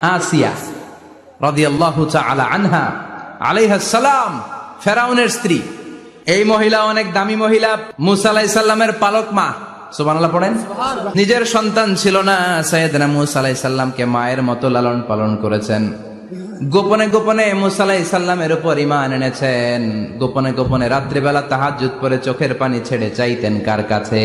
আসিয়া রাদিয়াল্লাহু তাআলা আনহা আলাইহা সালাম ফেরাউনের স্ত্রী। এই মহিলা অনেক দামি মহিলা মুসা সালামের পালক মা। পড়েন? নিজের সন্তান ছিল না সাইয়েদনা মুসা আলাইহিস সালামকে মায়ের মতো লালন পালন করেছেন। গোপনে গোপনে মুসা আলাইহিস সালামের উপর ইমান এনেছেন। গোপনে গোপনে রাত্রিবেলা তাহাজ্জুদ পরে চোখের পানি ছেড়ে চাইতেন কার কাছে?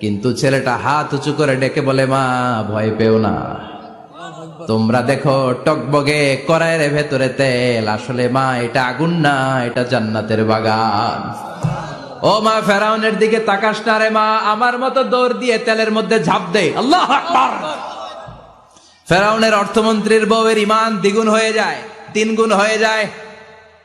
কিন্তু ছেলেটা হাত উঁচু করে ডেকে বলে, মা, ভয় পেও না। তোমরা দেখো, টকবগে কড়াইয়ের ভেতরে তেল। আসলে মা, এটা আগুন না, এটা জান্নাতের বাগান। ও মা, ফেরাউনের দিকে তাকাস না রে মা, আমার মতো দৌড় দিয়ে তেলের মধ্যে ঝাঁপ দে। আল্লাহ ফেরাউনের অর্থমন্ত্রীর বউয়ের ইমান দ্বিগুণ হয়ে যায় তিন গুণ হয়ে যায়।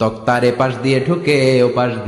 তক্তার এপাশ দিয়ে ঢুকে ওপাশ দিয়ে